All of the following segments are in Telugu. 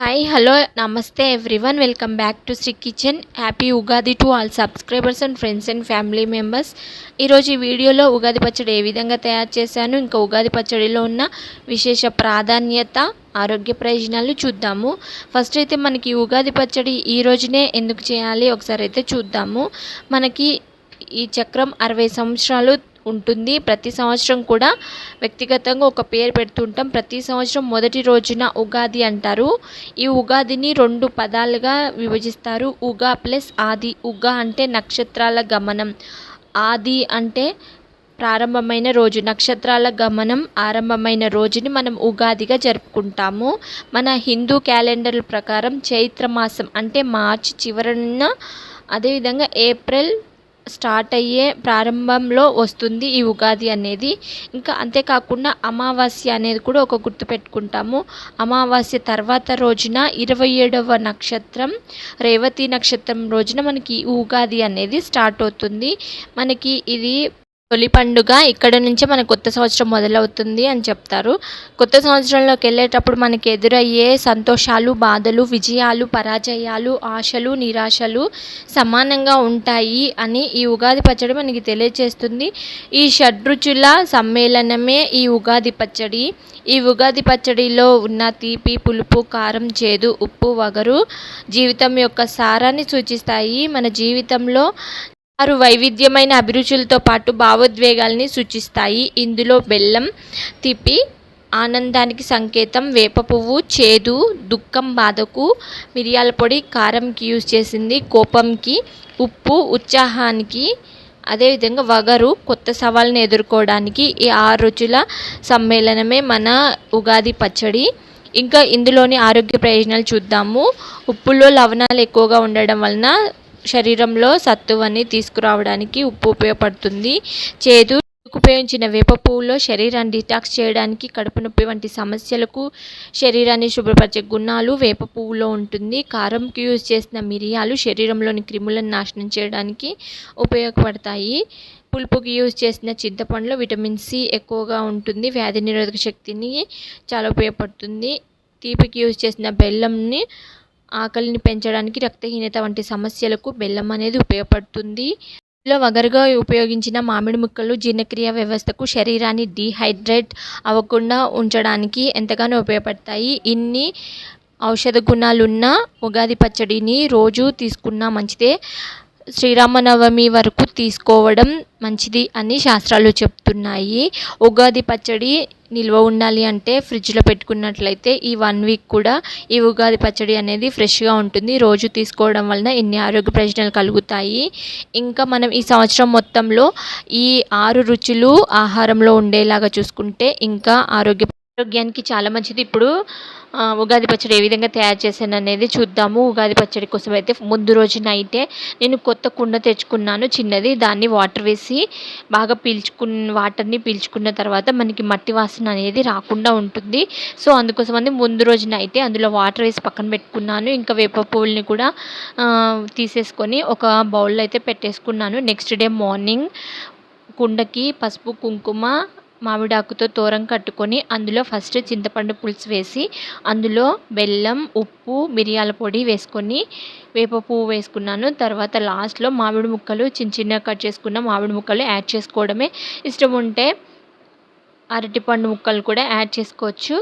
Hi hello namaste everyone welcome back to Shri kitchen happy Ugadi to all subscribers and friends and family members ఈరోజు ఈ వీడియోలో ఉగాది పచ్చడి ఏ విధంగా తయారు చేశాను ఇంకా ఉగాది పచ్చడిలో ఉన్న విశేష ప్రాధాన్యత ఆరోగ్య ప్రయోజనాలు చూద్దాము. ఫస్ట్ అయితే మనకి ఉగాది పచ్చడి ఈ రోజునే ఎందుకు చేయాలి ఒకసారి అయితే చూద్దాము. మనకి ఈ చక్రం అరవై సంవత్సరాలు ఉంటుంది. ప్రతి సంవత్సరం కూడా వ్యక్తిగతంగా ఒక పేరు పెడుతుంటాం. ప్రతి సంవత్సరం మొదటి రోజున ఉగాది అంటారు. ఈ ఉగాదిని రెండు పదాలుగా విభజిస్తారు. ఉగా ప్లస్ ఆది. ఉగా అంటే నక్షత్రాల గమనం. ఆది అంటే ప్రారంభమైన రోజు. నక్షత్రాల గమనం ఆరంభమైన రోజుని మనం ఉగాదిగా జరుపుకుంటాము. మన హిందూ క్యాలెండర్ల ప్రకారం చైత్ర మాసం అంటే మార్చి చివరన అదేవిధంగా ఏప్రిల్ స్టార్ట్ అయ్యే ప్రారంభంలో వస్తుంది ఈ ఉగాది అనేది. ఇంకా అంతేకాకుండా అమావాస్య అనేది కూడా ఒక గుర్తు పెట్టుకుంటాము. అమావాస్య తర్వాత రోజున ఇరవై ఏడవ నక్షత్రం రేవతి నక్షత్రం రోజున మనకి ఉగాది అనేది స్టార్ట్ అవుతుంది. మనకి ఇది తొలి పండుగ ఇక్కడ నుంచే మన కొత్త సంవత్సరం మొదలవుతుంది అని చెప్తారు. కొత్త సంవత్సరంలోకి వెళ్ళేటప్పుడు మనకి ఎదురయ్యే సంతోషాలు బాధలు విజయాలు పరాజయాలు ఆశలు నిరాశలు సమానంగా ఉంటాయి అని ఈ ఉగాది పచ్చడి మనకి తెలియజేస్తుంది ఈ షడ్రుచుల సమ్మేళనమే ఈ ఉగాది పచ్చడి. ఈ ఉగాది పచ్చడిలో ఉన్న తీపి పులుపు కారం చేదు ఉప్పు వగరు జీవితం యొక్క సారాన్ని సూచిస్తాయి. మన జీవితంలో ఆరు వైవిధ్యమైన అభిరుచులతో పాటు భావోద్వేగాల్ని సూచిస్తాయి. ఇందులో బెల్లం తిప్పి ఆనందానికి సంకేతం వేప పువ్వు చేదు దుఃఖం బాధకు మిరియాల పొడి కారంకి యూజ్ చేసింది కోపంకి ఉప్పు ఉత్సాహానికి అదేవిధంగా వగరు కొత్త సవాళ్ళని ఎదుర్కోవడానికి ఈ ఆరు రుచుల సమ్మేళనమే మన ఉగాది పచ్చడి. ఇంకా ఇందులోని ఆరోగ్య ప్రయోజనాలు చూద్దాము. ఉప్పులో లవణాలు ఎక్కువగా ఉండడం వలన శరీరంలో సత్తువని తీసుకురావడానికి ఉప్పు ఉపయోగపడుతుంది. చేదు ఉపయోగించిన వేప పువ్వులో శరీరాన్ని డిటాక్స్ చేయడానికి కడుపు నొప్పి వంటి సమస్యలకు శరీరాన్ని శుభ్రపరిచే గుణాలు వేప పువ్వులో ఉంటుంది. కారంకి యూజ్ చేసిన మిరియాలు శరీరంలోని క్రిములను నాశనం చేయడానికి ఉపయోగపడతాయి. పులుపుకి యూజ్ చేసిన చింతపండులో విటమిన్ సి ఎక్కువగా ఉంటుంది. వ్యాధి నిరోధక శక్తిని చాలా ఉపయోగపడుతుంది. తీపికి యూజ్ చేసిన బెల్లంని ఆకలిని పెంచడానికి రక్తహీనత వంటి సమస్యలకు బెల్లం అనేది ఉపయోగపడుతుంది. ఇందులో వగరుగా ఉపయోగించిన మామిడి ముక్కలు జీర్ణక్రియ వ్యవస్థకు శరీరాన్ని డీహైడ్రేట్ అవ్వకుండా ఉంచడానికి ఎంతగానో ఉపయోగపడతాయి. ఇన్ని ఔషధ గుణాలున్న ఉగాది పచ్చడిని రోజు తీసుకున్నా మంచిదే. శ్రీరామనవమి వరకు తీసుకోవడం మంచిది అని శాస్త్రాలు చెప్తున్నాయి. ఉగాది పచ్చడి నిల్వ ఉండాలి అంటే ఫ్రిడ్జ్లో పెట్టుకున్నట్లయితే ఈ వన్ వీక్ కూడా ఈ ఉగాది పచ్చడి అనేది ఫ్రెష్గా ఉంటుంది. రోజు తీసుకోవడం వలన ఎన్ని ఆరోగ్య ప్రయోజనాలు కలుగుతాయి. ఇంకా మనం ఈ సంవత్సరం మొత్తంలో ఈ ఆరు రుచులు ఆహారంలో ఉండేలాగా చూసుకుంటే ఇంకా ఆరోగ్య ఆరోగ్యానికి చాలా మంచిది. ఇప్పుడు ఉగాది పచ్చడి ఏ విధంగా తయారు చేశాను అనేది చూద్దాము. ఉగాది పచ్చడి కోసం అయితే ముందు రోజు నైటే నేను కొత్త కుండ తెచ్చుకున్నాను చిన్నది. దాన్ని వాటర్ వేసి బాగా పీల్చుకున్న వాటర్ని పీల్చుకున్న తర్వాత మనకి మట్టి వాసన అనేది రాకుండా ఉంటుంది. సో అందుకోసం అని ముందు రోజు నైటే అందులో వాటర్ వేసి పక్కన పెట్టుకున్నాను. ఇంకా వేప పువ్వుల్ని కూడా తీసేసుకొని ఒక బౌల్లో అయితే పెట్టేసుకున్నాను. నెక్స్ట్ డే మార్నింగ్ కుండకి పసుపు కుంకుమ మామిడాకుతో తోరం కట్టుకొని అందులో ఫస్ట్ చింతపండు పులుసు వేసి అందులో బెల్లం ఉప్పు మిరియాల పొడి వేసుకొని వేప పువ్వు వేసుకున్నాను. తర్వాత లాస్ట్లో మామిడి ముక్కలు చిన్న చిన్నగా కట్ చేసుకున్న మామిడి ముక్కలు యాడ్ చేసుకోవడమే. ఇష్టం ఉంటే అరటిపండు ముక్కలు కూడా యాడ్ చేసుకోవచ్చు.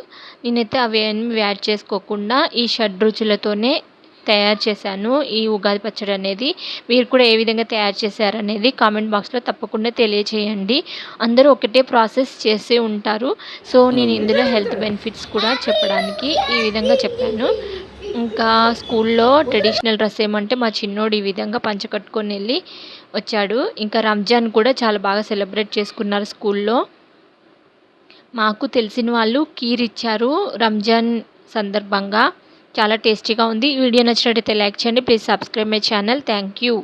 నేనైతే అవి ఏమి యాడ్ చేసుకోకుండా ఈ షడ్ రుచులతోనే తయారు చేశాను ఈ ఉగాది పచ్చడి అనేది. మీరు కూడా ఏ విధంగా తయారు చేశారనేది కామెంట్ బాక్స్లో తప్పకుండా తెలియచేయండి. అందరూ ఒకటే ప్రాసెస్ చేసే ఉంటారు. సో నేను ఇందులో హెల్త్ బెనిఫిట్స్ కూడా చెప్పడానికి ఈ విధంగా చెప్పాను. ఇంకా స్కూల్లో ట్రెడిషనల్ డ్రెస్ ఏమంటే మా చిన్నోడు ఈ విధంగా పంచ కట్టుకొని వెళ్ళి వచ్చాడు. ఇంకా రంజాన్ కూడా చాలా బాగా సెలబ్రేట్ చేసుకున్నారు స్కూల్లో. మాకు తెలిసిన వాళ్ళు కీర్ ఇచ్చారు రంజాన్ సందర్భంగా. చాలా టేస్టీగా ఉంది. వీడియో నచ్చినట్టయితే లైక్ చేయండి. Please subscribe my channel. Thank you